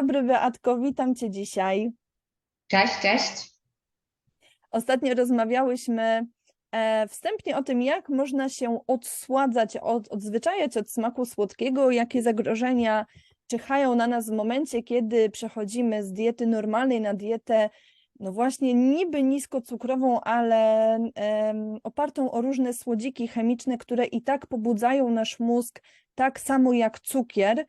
dobry, Beatko, witam Cię dzisiaj. Cześć, cześć. Ostatnio rozmawiałyśmy e, wstępnie o tym, jak można się odsładzać, od, odzwyczajać od smaku słodkiego, jakie zagrożenia czyhają na nas w momencie, kiedy przechodzimy z diety normalnej na dietę, no właśnie niby niskocukrową, ale opartą o różne słodziki chemiczne, które i tak pobudzają nasz mózg tak samo jak cukier,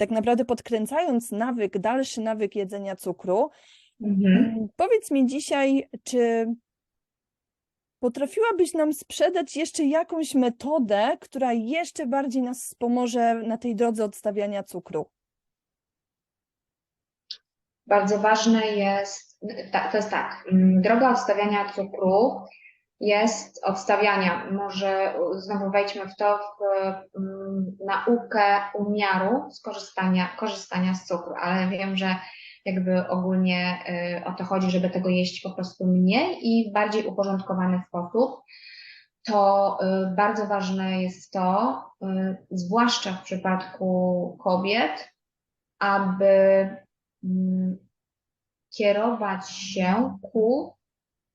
tak naprawdę podkręcając nawyk, dalszy nawyk jedzenia cukru. Mhm. Mm, Powiedz mi dzisiaj, czy potrafiłabyś nam sprzedać jeszcze jakąś metodę, która jeszcze bardziej nas wspomoże na tej drodze odstawiania cukru? Bardzo ważne jest, to jest tak, mm, droga odstawiania cukru jest odstawiania, może znowu wejdźmy w to, w mm, naukę umiaru skorzystania, korzystania z cukru, ale wiem, że jakby ogólnie y, o to chodzi, żeby tego jeść po prostu mniej i w bardziej uporządkowany sposób. To y, bardzo ważne jest to, y, zwłaszcza w przypadku kobiet, aby mm, kierować się ku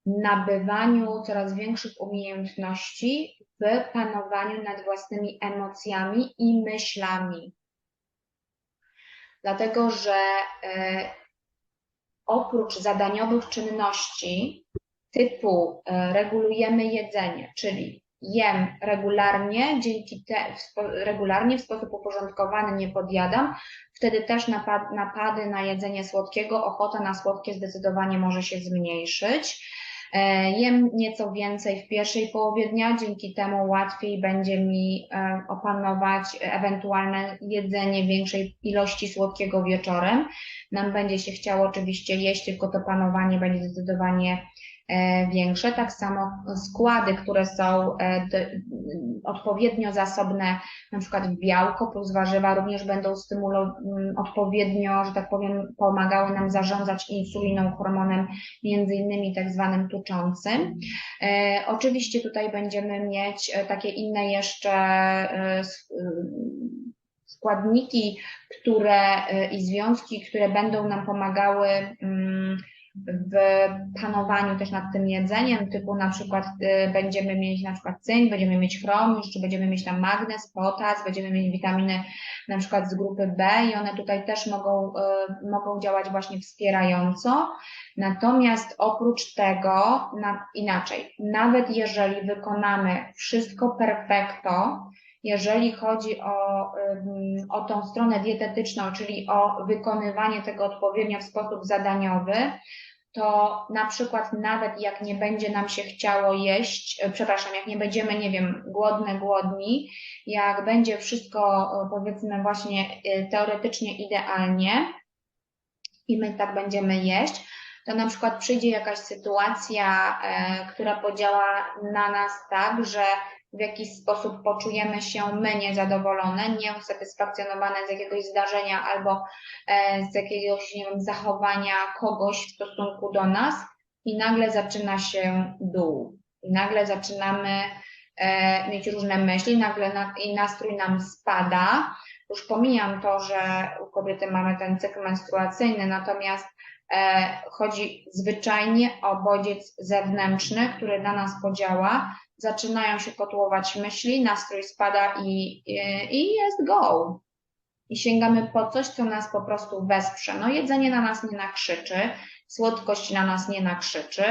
nabywaniu coraz większych umiejętności w panowaniu nad własnymi emocjami i myślami. Dlatego, że e, oprócz zadaniowych czynności typu e, regulujemy jedzenie, czyli jem regularnie, dzięki te, regularnie w sposób uporządkowany nie podjadam, wtedy też napad, napady na jedzenie słodkiego, ochota na słodkie zdecydowanie może się zmniejszyć. E, Jem nieco więcej w pierwszej połowie dnia, dzięki temu łatwiej będzie mi e, opanować ewentualne jedzenie większej ilości słodkiego wieczorem. Nam będzie się chciało oczywiście jeść, tylko to panowanie będzie zdecydowanie większe. Tak samo składy, które są e, odpowiednio zasobne, na przykład białko plus warzywa, również będą stymulo, m, odpowiednio, że tak powiem, pomagały nam zarządzać insuliną, hormonem między innymi tak zwanym tuczącym. E, oczywiście tutaj będziemy mieć e, takie inne jeszcze e, składniki, które e, i związki, które będą nam pomagały mm, w panowaniu też nad tym jedzeniem, typu na przykład y, będziemy mieć na przykład cynk, będziemy mieć chrom, jeszcze będziemy mieć tam magnez, potas, będziemy mieć witaminy na przykład z grupy B i one tutaj też mogą, y, mogą działać właśnie wspierająco. Natomiast oprócz tego, na, inaczej, nawet jeżeli wykonamy wszystko perfekto, jeżeli chodzi o, o tą stronę dietetyczną, czyli o wykonywanie tego odpowiednio w sposób zadaniowy, to na przykład nawet jak nie będzie nam się chciało jeść, e, przepraszam, jak nie będziemy, nie wiem, głodne, głodni, jak będzie wszystko e, powiedzmy właśnie e, teoretycznie idealnie i my tak będziemy jeść, to na przykład przyjdzie jakaś sytuacja, która podziała na nas tak, że w jakiś sposób poczujemy się my niezadowolone, nieusatysfakcjonowane z jakiegoś zdarzenia albo e, z jakiegoś, nie wiem, zachowania kogoś w stosunku do nas i nagle zaczyna się dół. I nagle zaczynamy e, mieć różne myśli, nagle na, i nastrój nam spada. Już pomijam to, że u kobiety mamy ten cykl menstruacyjny, natomiast chodzi zwyczajnie o bodziec zewnętrzny, który na nas podziała. Zaczynają się kotłować myśli, nastrój spada i, i, i jest go i sięgamy po coś, co nas po prostu wesprze. No jedzenie na nas nie nakrzyczy, słodkość na nas nie nakrzyczy,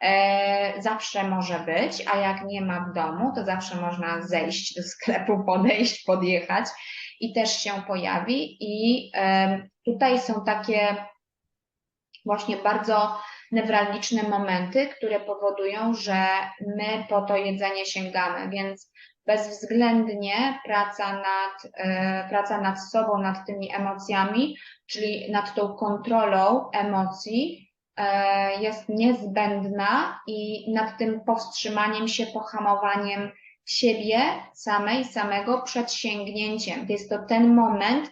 e, zawsze może być, a jak nie ma w domu, to zawsze można zejść do sklepu, podejść, podjechać i też się pojawi i e, tutaj są takie właśnie bardzo newralgiczne momenty, które powodują, że my po to jedzenie sięgamy, więc bezwzględnie praca nad, e, praca nad sobą, nad tymi emocjami, czyli nad tą kontrolą emocji e, jest niezbędna i nad tym powstrzymaniem się, pohamowaniem siebie samej, samego przed sięgnięciem. Jest to ten moment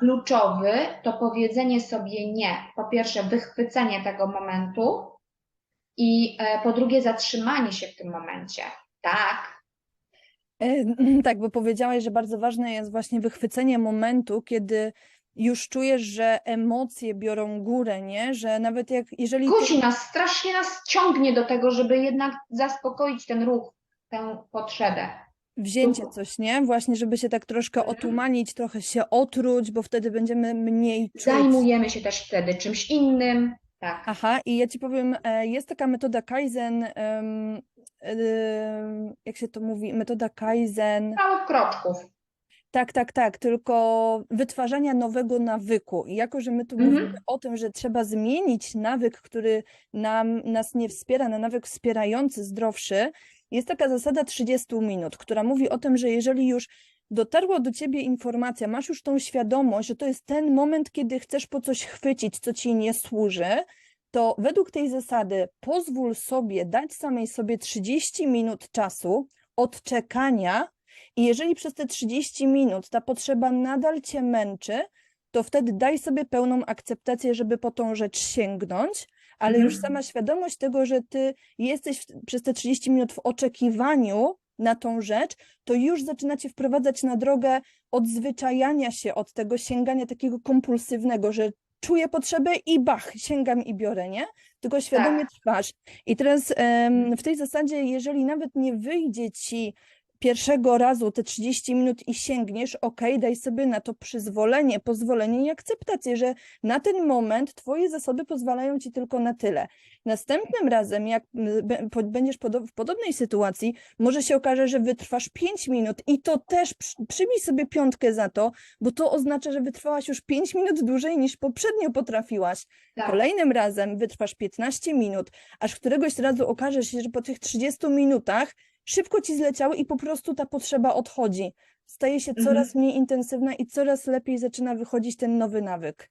kluczowy, to powiedzenie sobie nie. Po pierwsze, wychwycenie tego momentu i e, po drugie, zatrzymanie się w tym momencie. Tak, E, Tak, bo powiedziałaś, że bardzo ważne jest właśnie wychwycenie momentu, kiedy już czujesz, że emocje biorą górę, nie? Że nawet jak, jeżeli Kusi nas, strasznie nas ciągnie do tego, żeby jednak zaspokoić ten ruch, tę potrzebę. Wzięcie ruchu. coś, nie? Właśnie, żeby się tak troszkę Mhm. otumanić, trochę się otruć, bo wtedy będziemy mniej czuć. Zajmujemy się też wtedy czymś innym. Tak. Aha, i ja ci powiem, e, jest taka metoda Kaizen, em, jak się to mówi, metoda Kaizen, Małych kroczków. tak, tak, tak, tylko wytwarzania nowego nawyku. I jako, że my tu Mhm. mówimy o tym, że trzeba zmienić nawyk, który nam, nas nie wspiera, na nawyk wspierający, zdrowszy, jest taka zasada 30 minut, która mówi o tym, że jeżeli już dotarła do ciebie informacja, masz już tą świadomość, że to jest ten moment, kiedy chcesz po coś chwycić, co ci nie służy, to według tej zasady pozwól sobie dać samej sobie 30 minut czasu odczekania i jeżeli przez te 30 minut ta potrzeba nadal cię męczy, to wtedy daj sobie pełną akceptację, żeby po tą rzecz sięgnąć, ale już Mhm. sama świadomość tego, że ty jesteś w, przez te 30 minut w oczekiwaniu na tą rzecz, to już zaczynacie wprowadzać na drogę odzwyczajania się od tego sięgania takiego kompulsywnego, że czuję potrzebę i bach, sięgam i biorę, nie? Tylko świadomie trwasz. I teraz w tej zasadzie, jeżeli nawet nie wyjdzie ci pierwszego razu te 30 minut i sięgniesz, ok, daj sobie na to przyzwolenie, pozwolenie i akceptację, że na ten moment twoje zasoby pozwalają ci tylko na tyle. Następnym razem, jak będziesz w podobnej sytuacji, może się okaże, że wytrwasz 5 minut i to też przy- przybij sobie piątkę za to, bo to oznacza, że wytrwałaś już 5 minut dłużej niż poprzednio potrafiłaś. Tak. Kolejnym razem wytrwasz 15 minut, aż któregoś razu okaże się, że po tych 30 minutach szybko ci zleciały i po prostu ta potrzeba odchodzi. Staje się Mhm. coraz mniej intensywna i coraz lepiej zaczyna wychodzić ten nowy nawyk.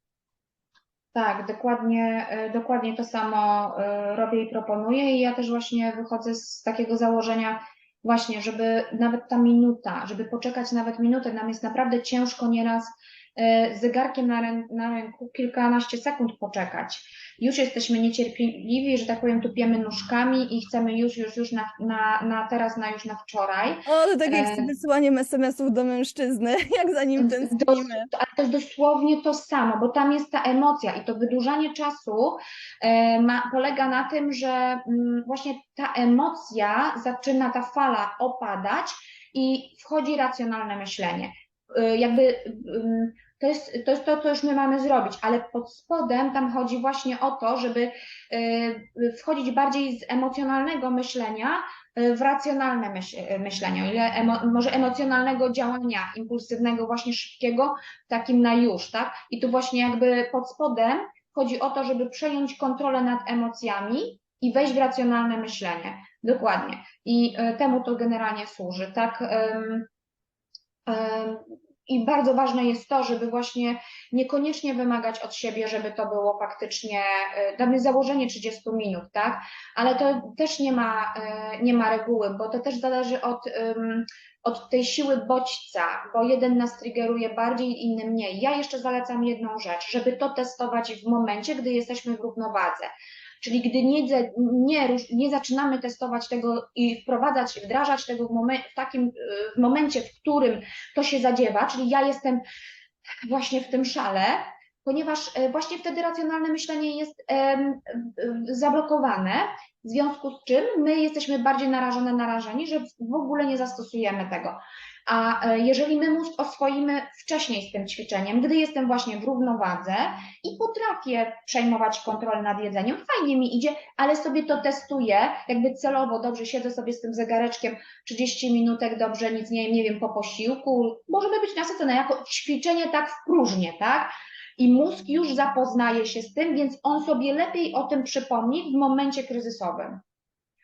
Tak, dokładnie, e, dokładnie to samo e, robię i proponuję i ja też właśnie wychodzę z takiego założenia właśnie, żeby nawet ta minuta, żeby poczekać nawet minutę, nam jest naprawdę ciężko nieraz z zegarkiem na, rę, na ręku kilkanaście sekund poczekać. Już jesteśmy niecierpliwi, że tak powiem, tupiemy nóżkami i chcemy już, już, już na, na, na teraz, na już na wczoraj. O, to tak jak z E. wysyłaniem SMS-ów do mężczyzny, jak za nim Dos- tęsknimy. Ale to jest dosłownie to samo, bo tam jest ta emocja i to wydłużanie czasu e, ma, polega na tym, że mm, właśnie ta emocja zaczyna, ta fala opadać i wchodzi racjonalne myślenie. E, jakby ym, to jest, to jest to, co już my mamy zrobić, ale pod spodem tam chodzi właśnie o to, żeby e, wchodzić bardziej z emocjonalnego myślenia w racjonalne myśl, myślenie, o ile emo, może emocjonalnego działania, impulsywnego, właśnie szybkiego, takim na już, tak? I tu właśnie jakby pod spodem chodzi o to, żeby przejąć kontrolę nad emocjami i wejść w racjonalne myślenie. Dokładnie. I temu to generalnie służy, tak? I bardzo ważne jest to, żeby właśnie niekoniecznie wymagać od siebie, żeby to było faktycznie, e, damy założenie 30 minut, tak? Ale to też nie ma, e, nie ma reguły, bo to też zależy od, od tej siły bodźca, bo jeden nas triggeruje bardziej, inny mniej. Ja jeszcze zalecam jedną rzecz, żeby to testować w momencie, gdy jesteśmy w równowadze. Czyli gdy nie, nie, nie zaczynamy testować tego i wprowadzać, wdrażać tego w, momen, w takim y, w momencie, w którym to się zadziewa, czyli ja jestem właśnie w tym szale, ponieważ e, właśnie wtedy racjonalne myślenie jest zablokowane, w związku z czym my jesteśmy bardziej narażone, narażeni, że w ogóle nie zastosujemy tego. A e, jeżeli my mózg oswoimy wcześniej z tym ćwiczeniem, gdy jestem właśnie w równowadze i potrafię przejmować kontrolę nad jedzeniem, fajnie mi idzie, ale sobie to testuję, jakby celowo, dobrze, siedzę sobie z tym zegareczkiem 30 minutek, dobrze, nic nie, nie wiem, po posiłku, możemy być nasycone jako ćwiczenie tak w próżnię, tak? I mózg już zapoznaje się z tym, więc on sobie lepiej o tym przypomni w momencie kryzysowym.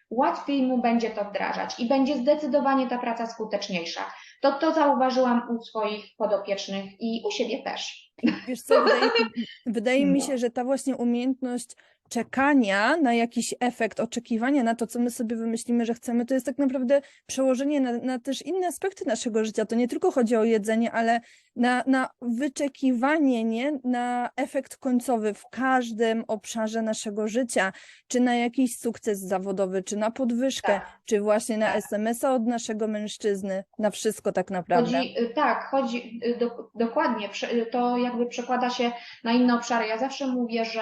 Łatwiej mu będzie to wdrażać i będzie zdecydowanie ta praca skuteczniejsza. To, to zauważyłam u swoich podopiecznych i u siebie też. Wiesz co, wydaje, wydaje mi No. się, że ta właśnie umiejętność czekania na jakiś efekt, oczekiwania na to, co my sobie wymyślimy, że chcemy, to jest tak naprawdę przełożenie na, na też inne aspekty naszego życia. To nie tylko chodzi o jedzenie, ale na, na wyczekiwanie nie? na efekt końcowy w każdym obszarze naszego życia, czy na jakiś sukces zawodowy, czy na podwyżkę, Tak. czy właśnie na Tak. SMS-a od naszego mężczyzny, na wszystko tak naprawdę. Chodzi, y, tak, chodzi y, do, dokładnie. To jakby przekłada się na inne obszary. Ja zawsze mówię, że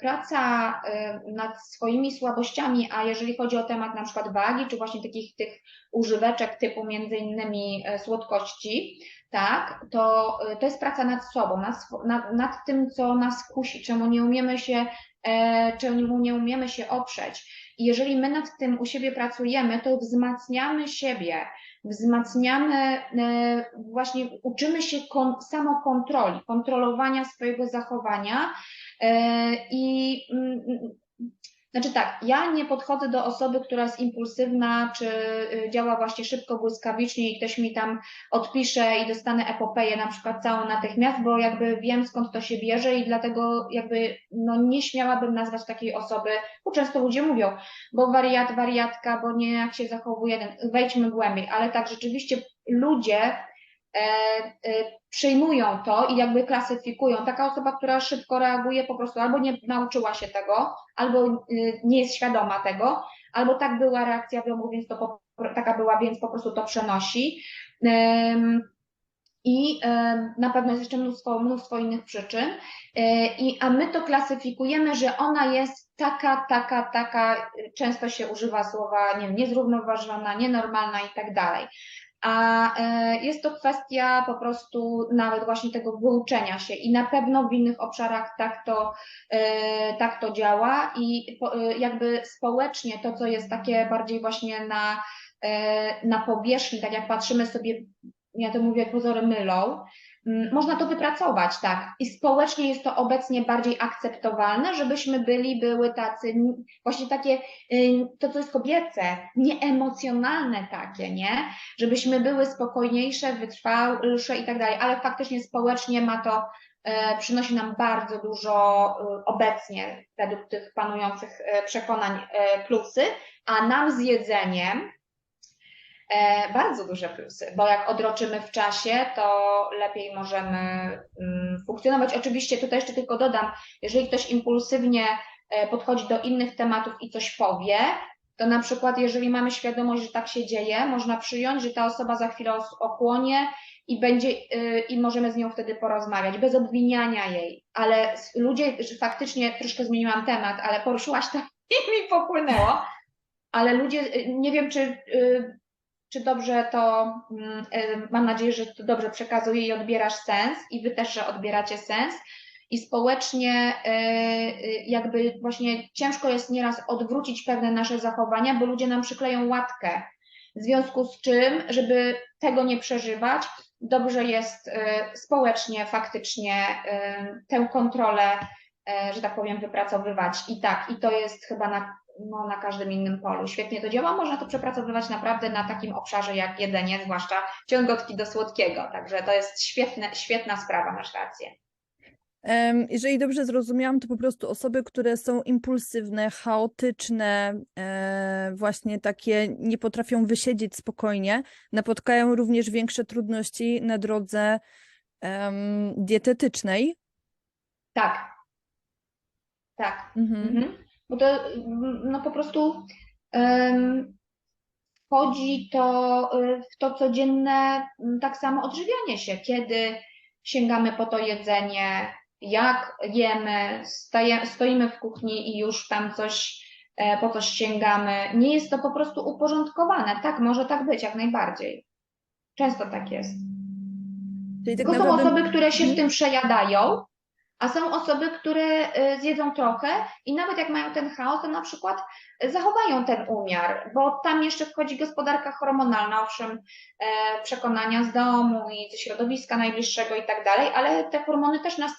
praca y, nad swoimi słabościami, a jeżeli chodzi o temat na przykład wagi, czy właśnie takich tych używeczek typu między innymi y, słodkości, tak, to, to jest praca nad sobą, nad, nad, nad tym, co nas kusi, czemu nie umiemy się, e, czemu nie umiemy się oprzeć. I jeżeli my nad tym u siebie pracujemy, to wzmacniamy siebie, wzmacniamy, e, właśnie uczymy się kon, samokontroli, kontrolowania swojego zachowania e, i mm, znaczy tak, ja nie podchodzę do osoby, która jest impulsywna, czy y, działa właśnie szybko, błyskawicznie i ktoś mi tam odpisze i dostanę epopeję na przykład całą natychmiast, bo jakby wiem skąd to się bierze i dlatego jakby no nie śmiałabym nazwać takiej osoby, bo często ludzie mówią, bo wariat, wariatka, bo nie jak się zachowuje, wejdźmy głębiej, ale tak rzeczywiście ludzie przyjmują to i jakby klasyfikują. Taka osoba, która szybko reaguje, po prostu albo nie nauczyła się tego, albo y, nie jest świadoma tego, albo tak była reakcja w domu, więc to po, taka była, więc po prostu to przenosi. I na pewno jest jeszcze mnóstwo, mnóstwo innych przyczyn. E, I, a my to klasyfikujemy, że ona jest taka, taka, taka, często się używa słowa nie wiem, niezrównoważona, nienormalna i tak dalej. A e, jest to kwestia po prostu nawet właśnie tego wyuczenia się i na pewno w innych obszarach tak to, e, tak to działa i e, jakby społecznie to, co jest takie bardziej właśnie na, na powierzchni, tak jak patrzymy sobie, ja to mówię, jak pozory mylą, można to wypracować, tak. I społecznie jest to obecnie bardziej akceptowalne, żebyśmy byli, były tacy, właśnie takie, y, to co jest kobiece, nieemocjonalne takie, nie? Żebyśmy były spokojniejsze, wytrwalsze i tak dalej, ale faktycznie społecznie ma to, e, przynosi nam bardzo dużo e, obecnie według tych panujących przekonań plusy, a nam z jedzeniem bardzo duże plusy, bo jak odroczymy w czasie, to lepiej możemy mm, funkcjonować. Oczywiście tutaj jeszcze tylko dodam, jeżeli ktoś impulsywnie e, podchodzi do innych tematów i coś powie, to na przykład jeżeli mamy świadomość, że tak się dzieje, można przyjąć, że ta osoba za chwilę ochłonie i będzie y, i możemy z nią wtedy porozmawiać, bez obwiniania jej. Ale ludzie, że faktycznie troszkę zmieniłam temat, ale poruszyłaś to i mi popłynęło. Ale ludzie, y, nie wiem, czy, y, czy dobrze to, mm, mam nadzieję, że to dobrze przekazuję i odbierasz sens, i wy też, że odbieracie sens. I społecznie y, y, jakby właśnie ciężko jest nieraz odwrócić pewne nasze zachowania, bo ludzie nam przykleją łatkę. W związku z czym, żeby tego nie przeżywać, dobrze jest y, społecznie faktycznie tę kontrolę, że tak powiem, wypracowywać. I tak, i to jest chyba na, no, na każdym innym polu. Świetnie to działa. Można to przepracowywać naprawdę na takim obszarze jak jedzenie, zwłaszcza ciągotki do słodkiego. Także to jest świetne, świetna sprawa, masz rację. Jeżeli dobrze zrozumiałam, to po prostu osoby, które są impulsywne, chaotyczne, e, właśnie takie nie potrafią wysiedzieć spokojnie, napotkają również większe trudności na drodze dietetycznej. Tak. Tak. Mhm. Mhm. Bo to no po prostu em, wchodzi to y, w to codzienne tak samo odżywianie się, kiedy sięgamy po to jedzenie, jak jemy, staje, stoimy w kuchni i już tam coś, e, po coś sięgamy. Nie jest to po prostu uporządkowane. Tak, może tak być, jak najbardziej. Często tak jest. Czyli tak Tylko są naprawdę osoby, które się w tym przejadają, a są osoby, które y, zjedzą trochę i nawet jak mają ten chaos, to na przykład zachowają ten umiar, bo tam jeszcze wchodzi gospodarka hormonalna, owszem, e, przekonania z domu i ze środowiska najbliższego i tak dalej, ale te hormony też nas.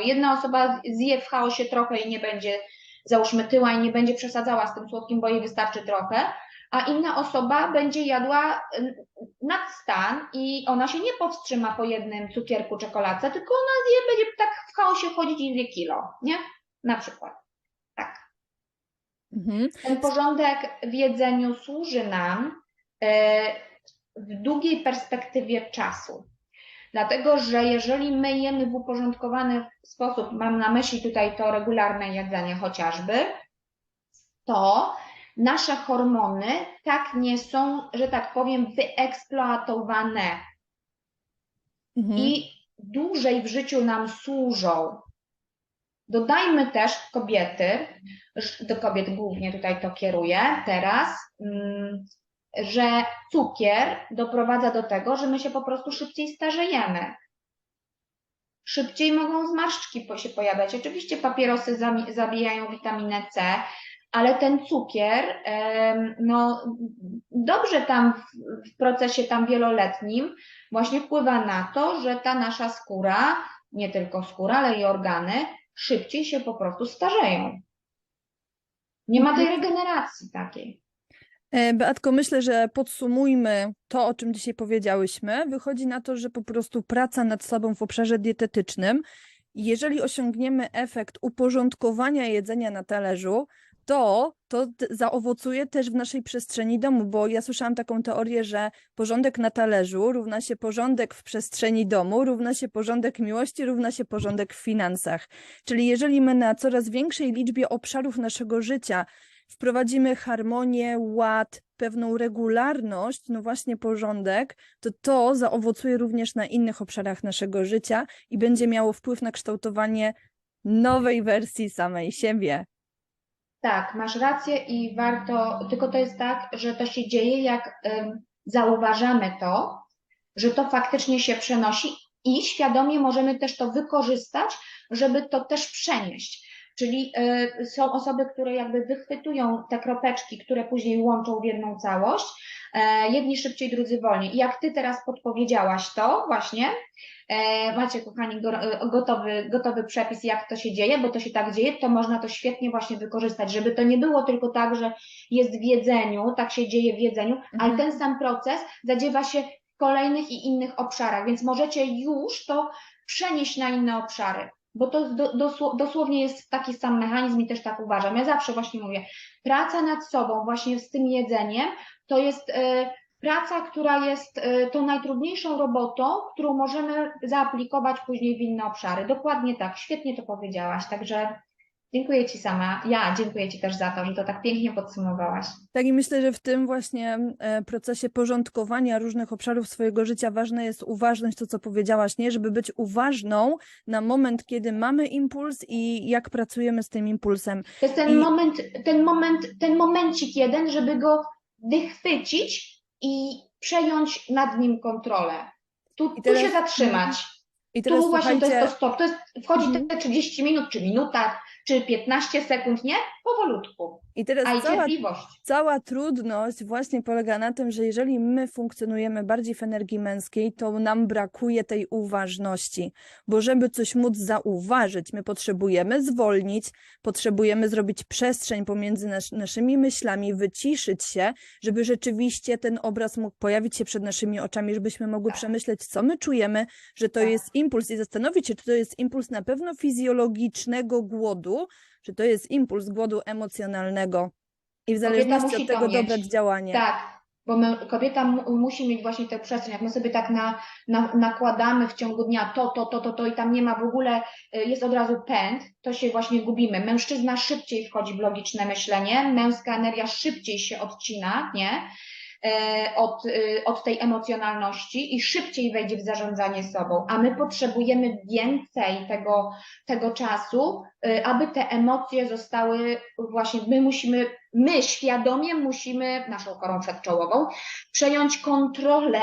Jedna osoba zje w chaosie trochę i nie będzie, załóżmy, tyła i nie będzie przesadzała z tym słodkim, bo jej wystarczy trochę, a inna osoba będzie jadła y, nadstan i ona się nie powstrzyma po jednym cukierku, czekoladce, tylko ona zje, będzie tak w chaosie chodzić i zje kilo, nie? Na przykład. Mhm. Ten porządek w jedzeniu służy nam e, w długiej perspektywie czasu. Dlatego, że jeżeli my jemy w uporządkowany sposób, mam na myśli tutaj to regularne jedzenie chociażby, to nasze hormony tak nie są, że tak powiem, wyeksploatowane Mhm. i dłużej w życiu nam służą. Dodajmy też kobiety, do kobiet głównie tutaj to kieruję teraz, mm, że cukier doprowadza do tego, że my się po prostu szybciej starzejemy. Szybciej mogą zmarszczki się pojawiać. Oczywiście papierosy zabijają witaminę C, ale ten cukier, no dobrze tam w, w procesie tam wieloletnim właśnie wpływa na to, że ta nasza skóra, nie tylko skóra, ale i organy, szybciej się po prostu starzeją. Nie ma tej regeneracji takiej. E, Beatko, myślę, że podsumujmy to, o czym dzisiaj powiedziałyśmy. Wychodzi na to, że po prostu praca nad sobą w obszarze dietetycznym, jeżeli osiągniemy efekt uporządkowania jedzenia na talerzu, to to zaowocuje też w naszej przestrzeni domu, bo ja słyszałam taką teorię, że porządek na talerzu równa się porządek w przestrzeni domu, równa się porządek miłości, równa się porządek w finansach. Czyli jeżeli my na coraz większej liczbie obszarów naszego życia wprowadzimy harmonię, ład, pewną regularność, no właśnie porządek, to to zaowocuje również na innych obszarach naszego życia i będzie miało wpływ na kształtowanie nowej wersji samej siebie. Tak, masz rację i warto, tylko to jest tak, że to się dzieje, jak zauważamy to, że to faktycznie się przenosi i świadomie możemy też to wykorzystać, żeby to też przenieść. Czyli y, są osoby, które jakby wychwytują te kropeczki, które później łączą w jedną całość, e, jedni szybciej, drudzy wolniej. I jak ty teraz podpowiedziałaś to właśnie, e, macie kochani go, e, gotowy, gotowy przepis, jak to się dzieje, bo to się tak dzieje, to można to świetnie właśnie wykorzystać, żeby to nie było tylko tak, że jest w jedzeniu, tak się dzieje w jedzeniu, ale Mhm. ten sam proces zadziewa się w kolejnych i innych obszarach, więc możecie już to przenieść na inne obszary, bo to do, dosło, dosłownie jest taki sam mechanizm i też tak uważam. Ja zawsze właśnie mówię, praca nad sobą właśnie z tym jedzeniem to jest e, praca, która jest e, tą najtrudniejszą robotą, którą możemy zaaplikować później w inne obszary. Dokładnie tak, świetnie to powiedziałaś, także dziękuję Ci sama. Ja dziękuję Ci też za to, że to tak pięknie podsumowałaś. Tak i myślę, że w tym właśnie e, procesie porządkowania różnych obszarów swojego życia ważna jest uważność, to co powiedziałaś, nie? Żeby być uważną na moment, kiedy mamy impuls i jak pracujemy z tym impulsem. To jest ten I- moment, ten moment, ten momencik jeden, żeby go wychwycić i przejąć nad nim kontrolę. Tu, I tu teraz- się zatrzymać. I teraz Tu właśnie to jest słuchajcie, to stop. To jest, wchodzi Mhm. te 30 minut, czy minuta, czy 15 sekund, nie? Powolutku. I teraz A i cała cierpliwość. Cała trudność właśnie polega na tym, że jeżeli my funkcjonujemy bardziej w energii męskiej, to nam brakuje tej uważności, bo żeby coś móc zauważyć, my potrzebujemy zwolnić, potrzebujemy zrobić przestrzeń pomiędzy nas, naszymi myślami, wyciszyć się, żeby rzeczywiście ten obraz mógł pojawić się przed naszymi oczami, żebyśmy mogły Tak. przemyśleć, co my czujemy, że to Tak. jest impuls i zastanowić się, czy to jest impuls na pewno fizjologicznego głodu, czy to jest impuls głodu emocjonalnego. I w zależności od tego dobrać działanie. Tak, bo my, kobieta mu, musi mieć właśnie tę przestrzeń. Jak my sobie tak na, na, nakładamy w ciągu dnia to, to, to, to, to i tam nie ma w ogóle, y, jest od razu pęd, to się właśnie gubimy. Mężczyzna szybciej wchodzi w logiczne myślenie, męska energia szybciej się odcina, nie? E, Od, y, od tej emocjonalności i szybciej wejdzie w zarządzanie sobą, a my potrzebujemy więcej tego, tego czasu, y, aby te emocje zostały właśnie, my musimy, my świadomie musimy, naszą korą przedczołową, przejąć kontrolę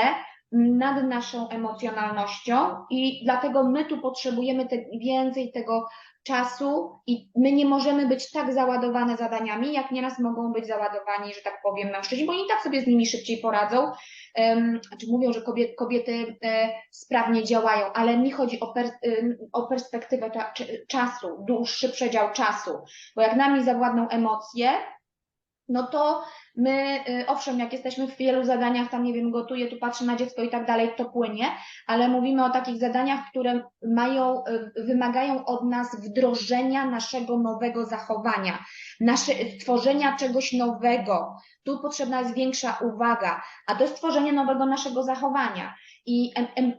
nad naszą emocjonalnością i dlatego my tu potrzebujemy te, więcej tego czasu i my nie możemy być tak załadowane zadaniami, jak nieraz mogą być załadowani, że tak powiem, mężczyźni, bo oni tak sobie z nimi szybciej poradzą. Um, czy mówią, że kobiety, kobiety e, sprawnie działają, ale mi chodzi o, per, ym, o perspektywę cza, czy- czasu, dłuższy przedział czasu, bo jak nami zawładną emocje, no to my, y, owszem, jak jesteśmy w wielu zadaniach, tam nie wiem, gotuję, tu patrzę na dziecko i tak dalej, to płynie, ale mówimy o takich zadaniach, które mają, y, wymagają od nas wdrożenia naszego nowego zachowania, nasze, tworzenia czegoś nowego. Tu potrzebna jest większa uwaga, a to jest tworzenie nowego naszego zachowania. I,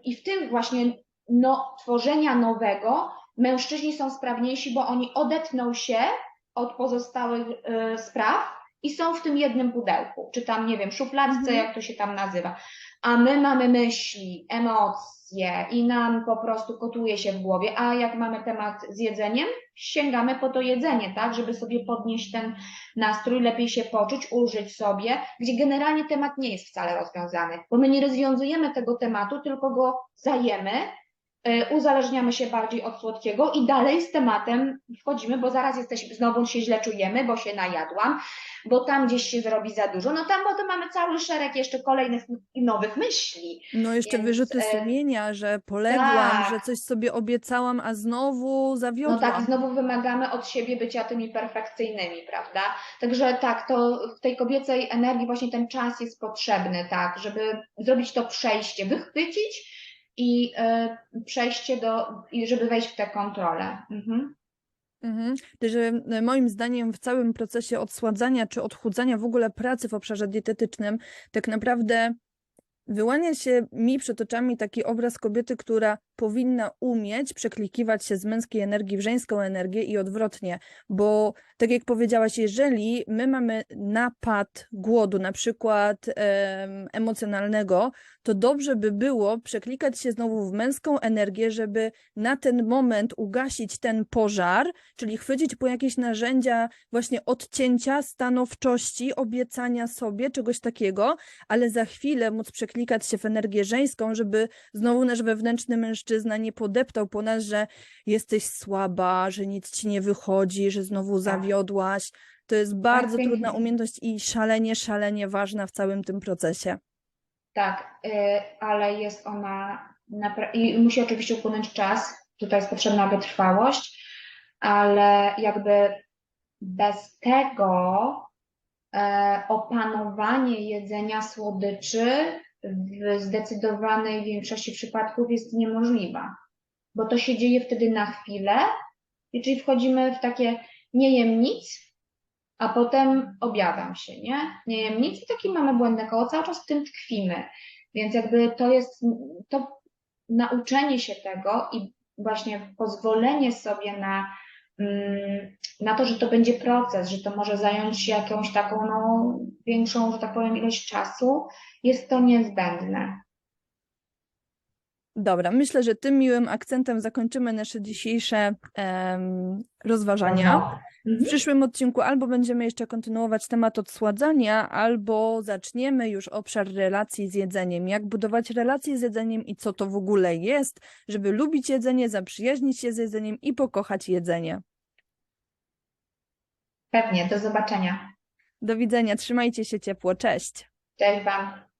i w tym właśnie no, tworzenia nowego mężczyźni są sprawniejsi, bo oni odetną się od pozostałych y, spraw i są w tym jednym pudełku, czy tam, nie wiem, szufladce, Mhm. jak to się tam nazywa. A my mamy myśli, emocje i nam po prostu kotuje się w głowie, a jak mamy temat z jedzeniem, sięgamy po to jedzenie, tak, żeby sobie podnieść ten nastrój, lepiej się poczuć, ulżyć sobie, gdzie generalnie temat nie jest wcale rozwiązany, bo my nie rozwiązujemy tego tematu, tylko go zajemy, uzależniamy się bardziej od słodkiego i dalej z tematem wchodzimy, bo zaraz jesteśmy, znowu się źle czujemy, bo się najadłam, bo tam gdzieś się zrobi za dużo, no tam potem mamy cały szereg jeszcze kolejnych nowych myśli. No jeszcze Więc, wyrzuty e, sumienia, że poległam, tak. że coś sobie obiecałam, a znowu No zawiodłam. tak, i znowu wymagamy od siebie bycia tymi perfekcyjnymi, prawda? Także tak, to w tej kobiecej energii właśnie ten czas jest potrzebny, tak, żeby zrobić to przejście, wychwycić i e, przejście do, i żeby wejść w tę kontrolę. Mhm. Mhm. Że e, moim zdaniem w całym procesie odsładzania czy odchudzania w ogóle pracy w obszarze dietetycznym, tak naprawdę wyłania się mi przed oczami taki obraz kobiety, która powinna umieć przeklikiwać się z męskiej energii w żeńską energię i odwrotnie, bo tak jak powiedziałaś, jeżeli my mamy napad głodu, na przykład em, emocjonalnego, to dobrze by było przeklikać się znowu w męską energię, żeby na ten moment ugasić ten pożar, czyli chwycić po jakieś narzędzia właśnie odcięcia stanowczości, obiecania sobie czegoś takiego, ale za chwilę móc przeklikać się w energię żeńską, żeby znowu nasz wewnętrzny mężczyzna nie podeptał po nas, że jesteś słaba, że nic ci nie wychodzi, że znowu zawiodłaś. To jest bardzo trudna pięknie. umiejętność i szalenie, szalenie ważna w całym tym procesie. Tak, y, ale jest ona i musi oczywiście upłynąć czas. Tutaj jest potrzebna wytrwałość, ale jakby bez tego e, opanowanie jedzenia słodyczy w zdecydowanej większości przypadków jest niemożliwe, bo to się dzieje wtedy na chwilę, i czyli wchodzimy w takie nie jem nic, a potem objawiam się, nie? Nie jem nic i taki mamy błędne koło, cały czas w tym tkwimy. Więc jakby to jest, to nauczenie się tego i właśnie pozwolenie sobie na, na to, że to będzie proces, że to może zająć jakąś taką no, większą, że tak powiem, ilość czasu, jest to niezbędne. Dobra, myślę, że tym miłym akcentem zakończymy nasze dzisiejsze em, rozważania. W Mhm. przyszłym odcinku albo będziemy jeszcze kontynuować temat odsładzania, albo zaczniemy już obszar relacji z jedzeniem. Jak budować relacje z jedzeniem i co to w ogóle jest, żeby lubić jedzenie, zaprzyjaźnić się z jedzeniem i pokochać jedzenie. Pewnie, do zobaczenia. Do widzenia, trzymajcie się ciepło, cześć. Cześć Wam.